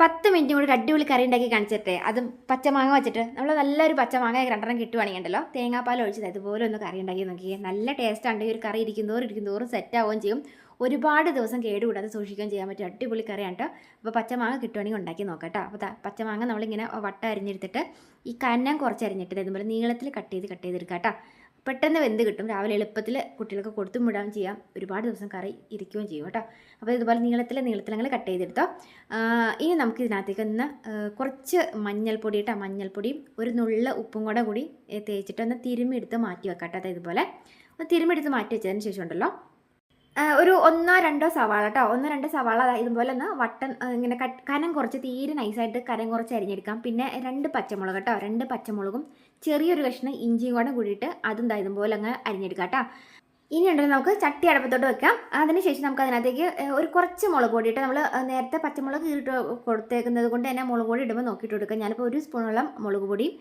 പത്ത് മിനിറ്റ് കൂടി ഒരു അടിപൊളി കറി ഉണ്ടാക്കി കാണിച്ചിട്ടെ. അതും പച്ചമാങ്ങ വെച്ചിട്ട്. നമ്മൾ നല്ലൊരു പച്ചമാങ്ങ രണ്ടെണ്ണം കിട്ടുവാണെങ്കിൽ ഉണ്ടല്ലോ. തേങ്ങാപ്പാൽ ഒഴിച്ചത്. ഇതുപോലെ ഒന്ന് കറി ഉണ്ടാക്കി നോക്കിയേ. നല്ല ടേസ്റ്റാണ് ഈ ഒരു കറി ഇരിക്കുന്നതോറും ഇരിക്കുന്നതോറും സെറ്റ് ആവുകയും ചെയ്യും. ഒരുപാട് ദിവസം കേടുകൂടാതെ സൂക്ഷിക്കുകയും ചെയ്യാൻ പറ്റും അടിപൊളി കറിയാണ് കേട്ടോ അപ്പോൾ പച്ചമാങ്ങ കിട്ടുവാണെങ്കിൽ ഉണ്ടാക്കി നോക്കാം കേട്ടോ അപ്പോൾ പച്ചമാങ്ങ നമ്മളിങ്ങനെ വട്ട അരിഞ്ഞെടുത്തിട്ട് ഈ കന്നം കുറച്ച് അരിഞ്ഞിട്ട് ഇതുപോലെ നീളത്തിൽ കട്ട് ചെയ്ത് കട്ട് ചെയ്തെടുക്കാം കേട്ടോ പെട്ടെന്ന് വെന്ത് കിട്ടും. രാവിലെ എളുപ്പത്തിൽ കുട്ടികൾക്ക് കൊടുത്തും വിടാൻ ചെയ്യാം. ഒരുപാട് ദിവസം കറി ഇരിക്കുകയും ചെയ്യും കേട്ടോ. അപ്പോൾ ഇതുപോലെ നീളത്തിൽ നീളത്തിൽ അങ്ങനെ കട്ട് ചെയ്തെടുത്തോ ഇനി നമുക്ക് ഇതിനകത്തേക്ക് ഒന്ന് കുറച്ച് മഞ്ഞൾപ്പൊടി കേട്ടോ മഞ്ഞൾപ്പൊടിയും ഒരു നുള്ള ഉപ്പും കൂടെ കൂടി തേച്ചിട്ട് ഒന്ന് തിരുമ്മി എടുത്ത് മാറ്റി വെക്കാം കേട്ടോ ഇതുപോലെ ഒന്ന് തിരുമ്മി എടുത്ത് മാറ്റി വെച്ചതിന് ശേഷം ഉണ്ടല്ലോ ഒരു ഒന്നോ രണ്ടോ സവാള കേട്ടോ ഒന്നോ രണ്ടോ സവാള ഇതുപോലെ ഒന്ന് വട്ടൻ ഇങ്ങനെ കനം കുറച്ച് തീരെ നൈസായിട്ട് കനം കുറച്ച് അരിഞ്ഞെടുക്കാം. പിന്നെ രണ്ട് പച്ചമുളക് കേട്ടോ രണ്ട് പച്ചമുളകും ചെറിയൊരു കഷ്ണം ഇഞ്ചിയും കൂടെ കൂടിയിട്ട് അതും ഇതുപോലെ അങ്ങ് അരിഞ്ഞെടുക്കാം കേട്ടോ ഇനി ഉണ്ടെങ്കിൽ നമുക്ക് ചട്ടി അടപ്പത്തോട്ട് വെക്കാം. അതിനുശേഷം നമുക്ക് അതിനകത്തേക്ക് ഒരു കുറച്ച് മുളക് പൊടി ഇട്ട് നമ്മൾ നേരത്തെ പച്ചമുളക് ഇട്ട് കൊടുത്തേക്കുന്നത് കൊണ്ട് തന്നെ മുളക് പൊടി ഇടുമ്പോൾ നോക്കിയിട്ട് കൊടുക്കാം. ഞാനിപ്പോൾ ഒരു സ്പൂണോളം മുളക് പൊടിയും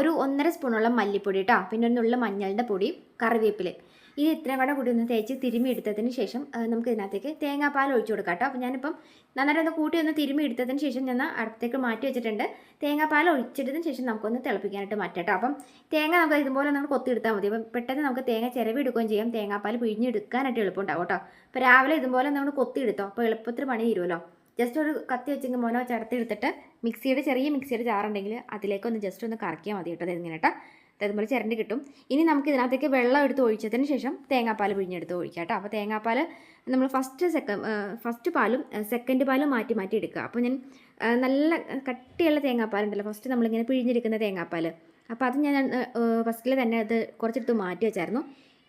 ഒരു ഒന്നര സ്പൂണോളം മല്ലിപ്പൊടി കേട്ടോ പിന്നെ ഒന്നുള്ള മഞ്ഞളിന്റെ പൊടിയും കറിവേപ്പിലയും ഇത് ഇത്രയും കൂടെ കൂടി ഒന്ന് തേച്ച് തിരുമ്മി എടുത്തതിന് ശേഷം നമുക്ക് ഇതിനകത്തേക്ക് തേങ്ങാപ്പാൽ ഒഴിച്ചു കൊടുക്കാം കേട്ടോ അപ്പോൾ ഞാനിപ്പം നന്നായിട്ട് ഒന്ന് കൂട്ടി ഒന്ന് തിരുമ്മി എടുത്തതിന് ശേഷം ഞാൻ അടുത്തേക്ക് മാറ്റി വെച്ചിട്ടുണ്ട്. തേങ്ങാപ്പാൽ ഒഴിച്ചെടുത്തതിന് ശേഷം നമുക്കൊന്ന് തിളപ്പിക്കാനായിട്ട് മാറ്റാം കേട്ടോ അപ്പം തേങ്ങ നമുക്ക് ഇതുപോലെ നമ്മൾ കൊത്തിയെടുത്താൽ മതി. അപ്പം പെട്ടെന്ന് നമുക്ക് തേങ്ങ ചിരവി എടുക്കുകയും ചെയ്യാം. തേങ്ങാപ്പാൽ പിഴിഞ്ഞെടുക്കാനായിട്ട് എളുപ്പമുണ്ടാവും കേട്ടോ. അപ്പോൾ രാവിലെ ഇതുപോലെ നമ്മൾ കൊത്തിയെടുത്തോ. അപ്പോൾ എളുപ്പത്തിൽ പണി തീരുമല്ലോ. ജസ്റ്റ് ഒരു കത്തി വെച്ചെങ്കിൽ മോനോ ചേർത്തെടുത്തിട്ട് മിക്സിയുടെ ചെറിയ മിക്സിയുടെ ജാറുണ്ടെങ്കിൽ അതിലേക്കൊന്ന് ജസ്റ്റ് ഒന്ന് കറക്കിയാൽ മതി കേട്ടോ. ഇതിങ്ങനെ കേട്ടോ. അതുപോലെ ചിരണ്ടി കിട്ടും. ഇനി നമുക്ക് ഇതിനകത്തേക്ക് വെള്ളം എടുത്ത് ഒഴിച്ചതിന് ശേഷം തേങ്ങാപ്പാൽ പിഴിഞ്ഞെടുത്ത് ഒഴിക്കാം കേട്ടോ. അപ്പോൾ തേങ്ങാപ്പാൽ നമ്മൾ ഫസ്റ്റ് സെക്കൻഡ് ഫസ്റ്റ് പാലും സെക്കൻഡ് പാലും മാറ്റി മാറ്റി എടുക്കുക. അപ്പോൾ ഞാൻ നല്ല കട്ടിയുള്ള തേങ്ങാപ്പാലുണ്ടല്ലോ ഫസ്റ്റ് നമ്മളിങ്ങനെ പിഴിഞ്ഞെടുക്കുന്ന തേങ്ങാപ്പാൽ. അപ്പോൾ അത് ഞാൻ ഫസ്റ്റിൽ തന്നെ അത് കുറച്ചെടുത്ത് മാറ്റി വെച്ചായിരുന്നു.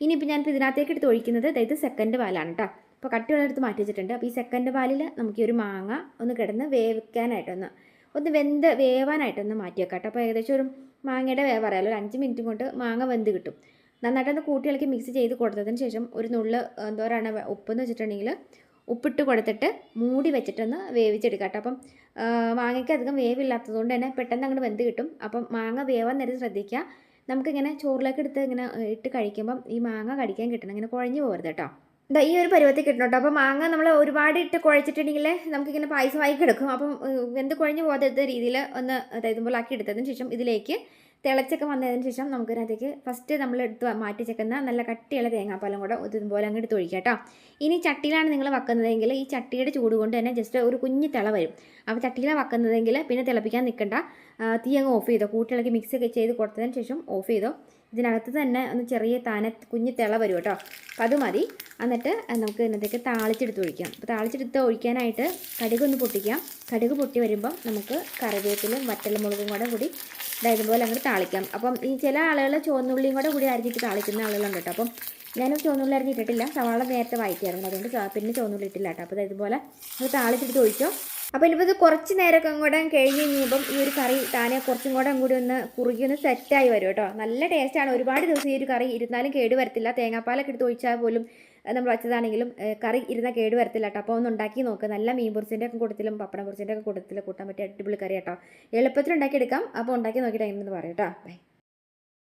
ഇനിയിപ്പോൾ ഞാനിപ്പോൾ ഇതിനകത്തേക്ക് എടുത്ത് ഒഴിക്കുന്നത് അതായത് സെക്കൻഡ് പാലാണ് കേട്ടോ. അപ്പോൾ കട്ടിയുള്ള എടുത്ത് മാറ്റി വെച്ചിട്ടുണ്ട്. അപ്പോൾ ഈ സെക്കൻഡ് പാലിൽ നമുക്ക് ഒരു മാങ്ങ ഒന്ന് കിടന്ന് വേവിക്കാനായിട്ടൊന്ന് ഒന്ന് വെന്ത് വേവാനായിട്ടൊന്ന് മാറ്റി വെക്കാം കേട്ടോ. അപ്പോൾ ഏകദേശം ഒരു മാങ്ങയുടെ വേവ് അറിയാലോ ഒരു അഞ്ച് മിനിറ്റ് കൊണ്ട് മാങ്ങ വെന്ത് കിട്ടും. നന്നായിട്ടൊന്ന് കൂട്ടി ഇളക്കി മിക്സ് ചെയ്ത് കൊടുത്തതിന് ശേഷം ഒരു നുള്ള് എന്തോരാണ് ഉപ്പെന്ന് വെച്ചിട്ടുണ്ടെങ്കിൽ ഉപ്പിട്ട് കൊടുത്തിട്ട് മൂടി വെച്ചിട്ടൊന്ന് വേവിച്ചെടുക്കാം കേട്ടോ. അപ്പം മാങ്ങയ്ക്ക് അധികം വേവില്ലാത്തത് കൊണ്ട് തന്നെ പെട്ടെന്ന് അങ്ങോട്ട് വെന്ത് കിട്ടും. അപ്പം മാങ്ങ വേവാൻ നേരം ശ്രദ്ധിക്കുക. നമുക്കിങ്ങനെ ചോറിലേക്ക് എടുത്ത് ഇങ്ങനെ ഇട്ട് കഴിക്കുമ്പം ഈ മാങ്ങ കടിക്കാൻ കിട്ടണം. ഇങ്ങനെ കുഴഞ്ഞു പോകരുത് കേട്ടോ. ഈ ഒരു പരുവത്തിൽ കിട്ടണം കേട്ടോ അപ്പോൾ മാങ്ങ നമ്മൾ ഒരുപാട് ഇട്ട് കുഴച്ചിട്ടുണ്ടെങ്കിൽ നമുക്കിങ്ങനെ പായസമായി കിടക്കും. അപ്പം എന്ത് കുഴഞ്ഞു പോകാത്ത രീതിയിൽ ഒന്ന് അതായത് ആക്കി എടുത്തതിന് ശേഷം ഇതിലേക്ക് തിളച്ചൊക്കെ വന്നതിന് ശേഷം നമുക്കിതിനകത്തേക്ക് ഫസ്റ്റ് നമ്മൾ എടുത്ത് മാറ്റി ചെക്കുന്ന നല്ല കട്ടിയുള്ള തേങ്ങാപ്പാലും കൂടെ ഇതുപോലെ അങ്ങ് എടുത്ത് ഒഴിക്കുക കേട്ടോ. ഇനി ചട്ടിയിലാണ് നിങ്ങൾ വെക്കുന്നതെങ്കിൽ ഈ ചട്ടിയുടെ ചൂട് കൊണ്ട് തന്നെ ജസ്റ്റ് ഒരു കുഞ്ഞ് തിള വരും. അപ്പോൾ ചട്ടിയിലാണ് വെക്കുന്നതെങ്കിൽ പിന്നെ തിളപ്പിക്കാൻ നിൽക്കണ്ട തീ അങ്ങ് ഓഫ് ചെയ്തോ? കൂട്ടിളക്കി മിക്സ് ഒക്കെ ചെയ്ത് കൊടുത്തതിന് ശേഷം ഓഫ് ചെയ്തോ? ഇതിനകത്ത് തന്നെ ഒന്ന് ചെറിയ തന കുഞ്ഞ് തിള വരും കേട്ടോ. അപ്പോൾ അത് മതി. എന്നിട്ട് നമുക്ക് ഇതിനകത്തേക്ക് താളിച്ചെടുത്ത് ഒഴിക്കാം. അപ്പോൾ താളിച്ചെടുത്ത് ഒഴിക്കാനായിട്ട് കടുക് ഒന്ന് പൊട്ടിക്കാം. കടുക് പൊട്ടി വരുമ്പോൾ നമുക്ക് കറിവേപ്പിലും വറ്റൽമുളകും കൂടെ കൂടി ദാ പോലെ അങ്ങോട്ട് താളിക്കാം. അപ്പം ഈ ചില ആളുകൾ ചുവന്നുള്ളിയും കൂടെ കൂടി അരിഞ്ഞിട്ട് താളിക്കുന്ന ആളുകളുണ്ട് കേട്ടോ. അപ്പം ഞാനും ചുവന്നുള്ളി അരിഞ്ഞിട്ടിട്ടില്ല. സവാള നേരത്തെ വായിക്കായിരുന്നു അതുകൊണ്ട് പിന്നെ ചുവന്നുള്ളി ഇട്ടില്ല കേട്ടോ. അപ്പോൾ ഇതുപോലെ അത് താളിച്ചെടുത്ത് ഒഴിച്ചോ? അപ്പോൾ ഇനിയിപ്പോൾ ഇത് കുറച്ച് നേരമൊക്കെ അങ്ങോട്ട് കഴിഞ്ഞ് കഴിഞ്ഞപ്പം ഈ ഒരു കറി താനെ കുറച്ചും കൂടെ കൂടി ഒന്ന് കുറുകി ഒന്ന് സെറ്റായി വരും കേട്ടോ. നല്ല ടേസ്റ്റാണ് ഒരുപാട് ദിവസം ഈ ഒരു കറി ഇരുന്നാലും കേട് വരത്തില്ല. തേങ്ങാപ്പാലൊക്കെ എടുത്ത് ഒഴിച്ചാൽ പോലും നമ്മൾ വെച്ചതാണെങ്കിലും കറി ഇരുന്നാൽ കേട് വരത്തില്ല കേട്ടോ. അപ്പോൾ ഒന്ന് ഉണ്ടാക്കി നോക്കുക നല്ല മീൻ പൊറിച്ചിന്റെ ഒക്കെ കൂട്ടത്തിലും പപ്പടം പൊറിച്ചിന്റെ ഒക്കെ കൂട്ടത്തിൽ കൂട്ടാൻ പറ്റിയ അടിപൊളി കറി കേട്ടോ. എളുപ്പത്തിൽ ഉണ്ടാക്കിയെടുക്കാം. അപ്പോൾ ഉണ്ടാക്കി നോക്കിയിട്ട് എങ്ങനെയെന്ന് പറയാം കേട്ടോ. ബൈ